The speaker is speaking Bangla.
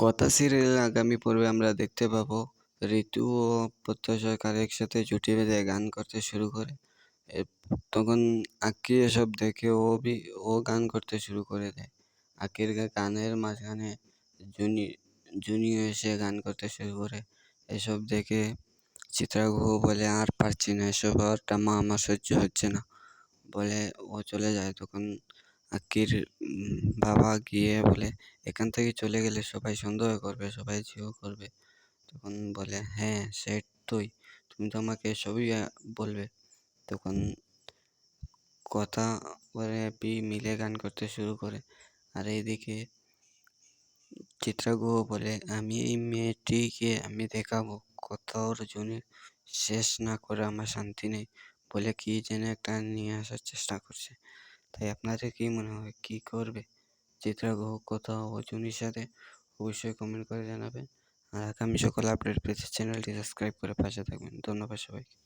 কথা সিরিয়াল আগামী পর্বে আমরা দেখতে পাবো। ঋতু ও প্রত্যয় সরকার একসাথে জুটি বেঁধে গান করতে শুরু করে। তখন আক্কি এসব দেখে ও বি, ও গান করতে শুরু করে দেয়। আক্কির গা- গানের মাঝখানে জুনি, জুনিও এসে গান করতে শুরু করে। এসব দেখে চিত্রাগুহ বলে, আর পারছি না এসব, আর মা আমার সহ্য হচ্ছে না। বলে, ও চলে যায় তখন আক্কির বাবা গিয়ে বলে, এখান থেকে চলে গেলে সবাই সন্দেহ করবে, সবাই ঝিও করবে। তখন বলে হ্যাঁ তুই, তুমি তো আমাকে সবই বলবে। তখন কথা বলে বি মিলে গান করতে শুরু করে। আর এইদিকে চিত্রাগুহ বলে, আমি এই মেয়েটিকে আমি দেখাবো ওর জন্য শেষ না করে আমার শান্তি নেই। বলে কি যেন একটা নিয়ে আসার চেষ্টা করছে। তাই আপনাদের কী মনে হয় কী করবে? চিত্রাগুহ কোথাও অর্জুনের জুনির সাথে অবশ্যই কমেন্ট করে জানাবেন। আর আগামী সকল আপডেট পেতে চ্যানেলটি সাবস্ক্রাইব করে পাশে থাকবেন। ধন্যবাদ সবাইকে।